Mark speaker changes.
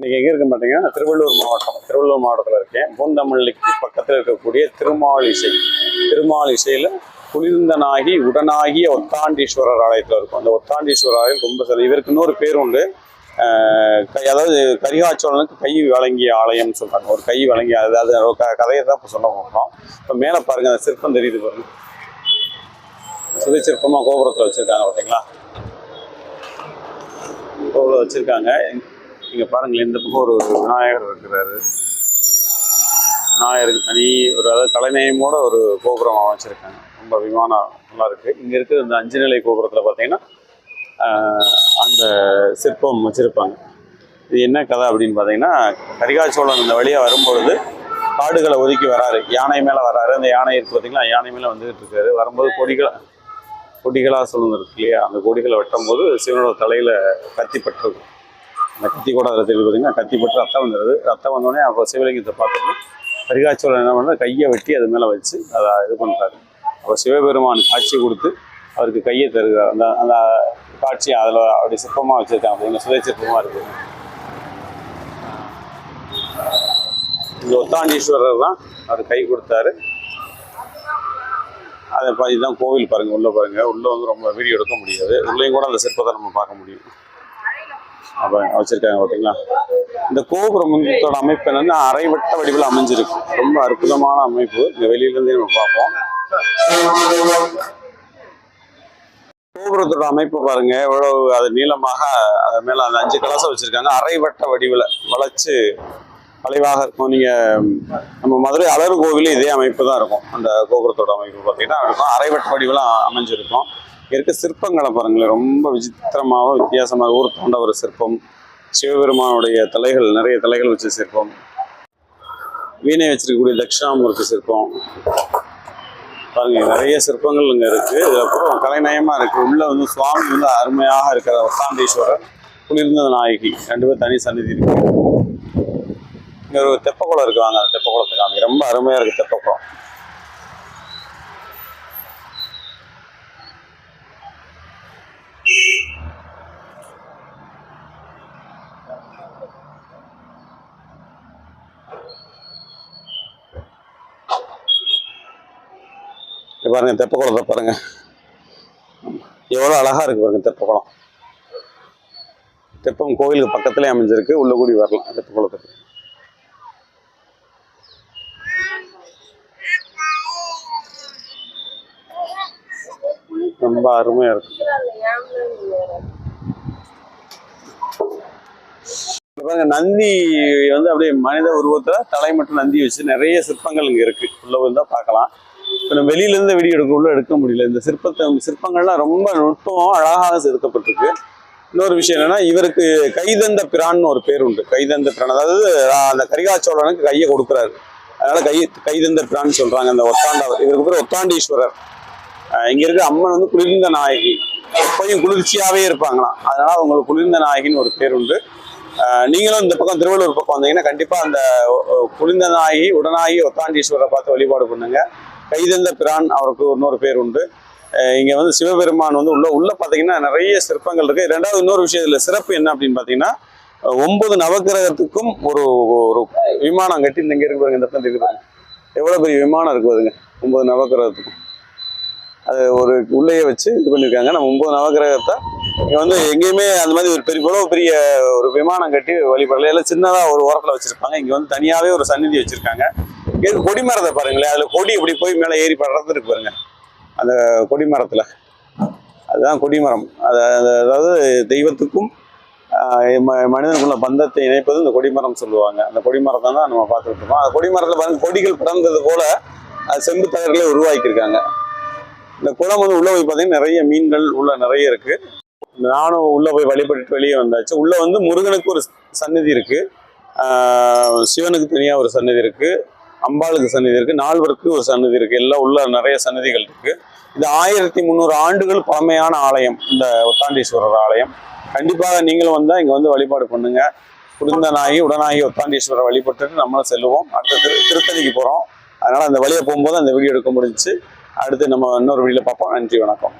Speaker 1: இன்னைக்கு எங்க இருக்க பார்த்தீங்கன்னா திருவள்ளூர் மாவட்டம் திருவள்ளூர் மாவட்டத்தில் இருக்கேன். பூந்தமல்லிக்கு பக்கத்தில் இருக்கக்கூடிய திருமாலிசை. திருமாலிசையில் குளிர்ந்தனாகி உடனாகிய ஒத்தாண்டீஸ்வரர் ஆலயத்தில் இருக்கும். அந்த ஒத்தாண்டீஸ்வரர் ஆலயம் ரொம்ப சில இவருக்கு இன்னொரு பேர் உண்டு. கை- அதாவது கரிகாச்சோழனுக்கு கை வழங்கிய ஆலயம்னு சொல்றாங்க. ஒரு கை வழங்கிய அதாவது க- கதையை தான் இப்போ சொல்ல போகிறோம் இப்போ மேலே பாருங்க அந்த சிற்பம் தெரியுது பாருங்க. சிறு சிற்பமாக கோபுரத்தில் வச்சுருக்காங்க பார்த்தீங்களா கோபுரம் வச்சுருக்காங்க. இங்கே பாருங்களேன் இந்த பக்கம் ஒரு விநாயகர் இருக்கிறாரு. விநாயகருக்கு தனி ஒரு அதாவது கலைநயமோட ஒரு கோபுரம் அமைச்சிருக்காங்க. ரொம்ப விமானம் நல்லா இருக்குது இங்கே இருக்கிற இந்த அஞ்சு நிலை கோபுரத்தில் பார்த்தீங்கன்னா அந்த சிற்பம் வச்சுருப்பாங்க. இது என்ன கதை அப்படின்னு பார்த்தீங்கன்னா கரிகாச்சோழன் இந்த வழியாக வரும்பொழுது காடுகளை ஒதுக்கி வராரு. யானை மேலே வராரு. அந்த யானை இருக்கு பார்த்தீங்களா யானை மேலே வந்துகிட்டு இருக்காரு. வரும்போது கொடிகளை கொடிகளாக சொல்லுங்க இருக்கு இல்லையா? அந்த கொடிகளை வெட்டும் போது சிவனோட தலையில் கத்தி பட்டிருக்கும். அந்த கத்தி கூட அதில் தெரியுது பார்த்தீங்கன்னா கத்தி போட்டு ரத்தம் வந்துடுது. ரத்தம் வந்தோடனே அப்போ சிவலிங்கத்தை பார்த்துட்டு கரிகாச்சோழன் என்ன பண்ணுறது கையை வெட்டி அது மேலே வச்சு அதை இது பண்ணுறாரு அப்போ சிவபெருமான் காட்சி கொடுத்து அவருக்கு கையை தருகிறார். அந்த அந்த காட்சி அதில் அப்படி சிற்பமாக வச்சுருக்காங்க. பார்த்தீங்கன்னா சுதை சிற்பமாக இருக்குது இந்த ஒத்தாண்டீஸ்வரர் தான் அவர் கை கொடுத்தாரு. அதை பார்த்து இதுதான் கோவில் பாருங்கள் உள்ளே பாருங்கள் உள்ளே வந்து ரொம்ப வீடியோ எடுக்க முடியாது. உள்ளேயும் கூட அந்த சிற்பத்தை நம்ம பார்க்க முடியும். அப்போ வச்சிருக்காங்க பார்த்தீங்களா இந்த கோபுரம் அமைப்பு என்னன்னா அரைவட்ட வடிவில் அமைஞ்சிருக்கு. ரொம்ப அற்புதமான அமைப்பு. இந்த வெளியிலேருந்தே நம்ம பார்ப்போம். கோபுரத்தோட அமைப்பு பாருங்க. எவ்வளவு அது நீளமாக அது மேலே அந்த அஞ்சு கலாசம் வச்சுருக்காங்க. அரைவட்ட வடிவில் வளைச்சு வளைவாக இருக்கும். நீங்கள் நம்ம மதுரை அலர் கோவிலே இதே அமைப்பு தான் இருக்கும். அந்த கோபுரத்தோட அமைப்பு பார்த்தீங்கன்னா இருக்கும். அரைவட்ட வடிவில் அமைஞ்சிருக்கும். இருக்க சிற்பங்களை பாருங்களேன். ரொம்ப விசித்திரமாகவும் வித்தியாசமாக ஊர் தாண்ட ஒரு சிற்பம். சிவபெருமானுடைய தலைகள் நிறைய தலைகள் வச்ச சிற்பம். வீணை வச்சிருக்கக்கூடிய தட்சிணாமூர்த்தி சிற்பம். பாருங்க நிறைய சிற்பங்கள் இங்கே இருக்குது அப்புறம் இருக்குது உள்ளே வந்து சுவாமி வந்து அருமையாக இருக்கிற வசாந்தீஸ்வரர் குளிர்ந்த நாயகி. ரெண்டு பேரும் தனி சன்னிதி இருக்கு. இங்கே ஒரு தெப்பக்குளம் இருக்குவாங்க அந்த தெப்பக்குளத்தை காமி ரொம்ப அருமையாக இருக்குது தெப்பக்குளம். பாருங்கள் பாருங்க தெப்பக்குளத்தை பாருங்க. எவ்வளோ அழகா இருக்கு பாருங்க தெப்பக்குளம் தெப்பம் கோயிலுக்கு பக்கத்துலேயே அமைஞ்சிருக்கு உள்ள கூடி வரலாம் தெப்பக்குளத்துக்கு ரொம்ப அருமையா இருக்கு. பாருங்க நந்தி வந்து அப்படியே மனித உருவத்துல தலை மட்டும் நந்தி வச்சு நிறைய சிற்பங்கள் இங்க இருக்கு. உள்ள வந்து பார்க்கலாம். இப்போ நம்ம வெளியில இருந்து வீடியோ எடுக்க உள்ள எடுக்க முடியல. இந்த சிற்பத்தை சிற்பங்கள்லாம் ரொம்ப நுட்பம் அழகாக செதுக்கப்பட்டிருக்கு. இன்னொரு விஷயம் என்னன்னா இவருக்கு கைதந்த பிரான்னு ஒரு பேர் உண்டு. கைதந்த பிரான். அதாவது அந்த கரிகாச்சோழனுக்கு கையை கொடுக்குறாரு. அதனால கை கைதந்த பிரான்னு சொல்றாங்க அந்த ஒத்தாண்டவர். இவருக்கு பேர் ஒத்தாண்டீஸ்வரர். இங்க இருக்க அம்மன் வந்து குளிர்ந்த நாயகி. எப்பயும் குளிர்ச்சியாவே இருப்பாங்களாம். அதனால அவங்களுக்கு குளிர்ந்த நாயகின்னு ஒரு பேர் உண்டு. நீங்களும் இந்த பக்கம் திருவள்ளூர் பக்கம் வந்தீங்கன்னா கண்டிப்பா அந்த அஹ், நாயகி உடனாகி ஒத்தாண்டீஸ்வரரை பார்த்து வழிபாடு பண்ணுங்க. கைதந்த பிரான் அவருக்கு இன்னொரு பேர் உண்டு. இங்கே வந்து சிவபெருமான் வந்து உள்ள உள்ள பார்த்தீங்கன்னா நிறைய சிற்பங்கள் இருக்கு. ரெண்டாவது இன்னொரு விஷயம் சிறப்பு என்ன அப்படின்னு பார்த்தீங்கன்னா ஒன்பது நவக்கிரகத்துக்கும் ஒரு ஒரு விமானம் கட்டி இந்த இங்க இருக்கு பாருங்க இந்த பக்கம் இருக்கு பாருங்க. பெரிய விமானம் இருக்கு பாருங்க ஒன்பது நவக்கிரகத்துக்கும். அது ஒரு உள்ளேயே வச்சு இது பண்ணியிருக்காங்க. நம்ம ஒன்பது நவகிரகத்தை இங்கே வந்து எங்கேயுமே அந்த மாதிரி ஒரு பெரிய இவ்வளவு பெரிய ஒரு விமானம் கட்டி வழிபடல. எல்லாம் சின்னதாக ஒரு ஓரத்தில் வச்சுருப்பாங்க. இங்கே வந்து தனியாகவே ஒரு சந்நிதி வச்சுருக்காங்க. இங்கே கொடி கொடிமரத்தை பாருங்களேன். அதில் கொடி இப்படி போய் மேலே ஏறி படுறது இருக்கு பாருங்க. அந்த கொடிமரத்துல அதுதான் கொடிமரம் அது அதாவது தெய்வத்துக்கும் ம- மனிதனுக்குள்ள பந்தத்தை இணைப்பது இந்த கொடிமரம் சொல்லுவாங்க. அந்த கொடிமரத்தை தான் நம்ம பார்த்துட்டு இருக்கோம். அந்த கொடிமரத்தில் பாருங்க கொடிகள் பிறந்தது போல அது செம்பு தகர்களே உருவாக்கியிருக்காங்க. இந்த குளம் வந்து உள்ளே போய் பார்த்தீங்கன்னா நிறைய மீன்கள் உள்ள நிறைய இருக்கு. நானும் உள்ளே போய் வழிபட்டுட்டு வெளியே வந்தாச்சு. உள்ளே வந்து முருகனுக்கு ஒரு சந்நிதி இருக்கு. சிவனுக்கு தனியாக ஒரு சன்னதி இருக்கு. அம்பாளுக்கு சந்நிதி இருக்கு. நால்வருக்கு ஒரு சன்னதி இருக்கு. எல்லாம் உள்ள நிறைய சன்னதிகள் இருக்கு. இது ஆயிரத்தி முந்நூறு ஆண்டுகள் பழமையான ஆலயம் இந்த ஒத்தாண்டீஸ்வரர் ஆலயம். கண்டிப்பாக நீங்களும் வந்தால் இங்கே வந்து வழிபாடு பண்ணுங்க. குடுந்தநாயகி உடனாகி ஒத்தாண்டீஸ்வரர் வழிபட்டுட்டு நம்மளும் செல்லுவோம். அடுத்த திரு திருத்தணிக்கு போகிறோம் அதனால் அந்த வழியை போகும்போது அந்த வீடியோ எடுக்க முடிஞ்சுச்சு. அடுத்து நம்ம இன்னொரு வீடியோல பார்ப்போம். நன்றி வணக்கம்.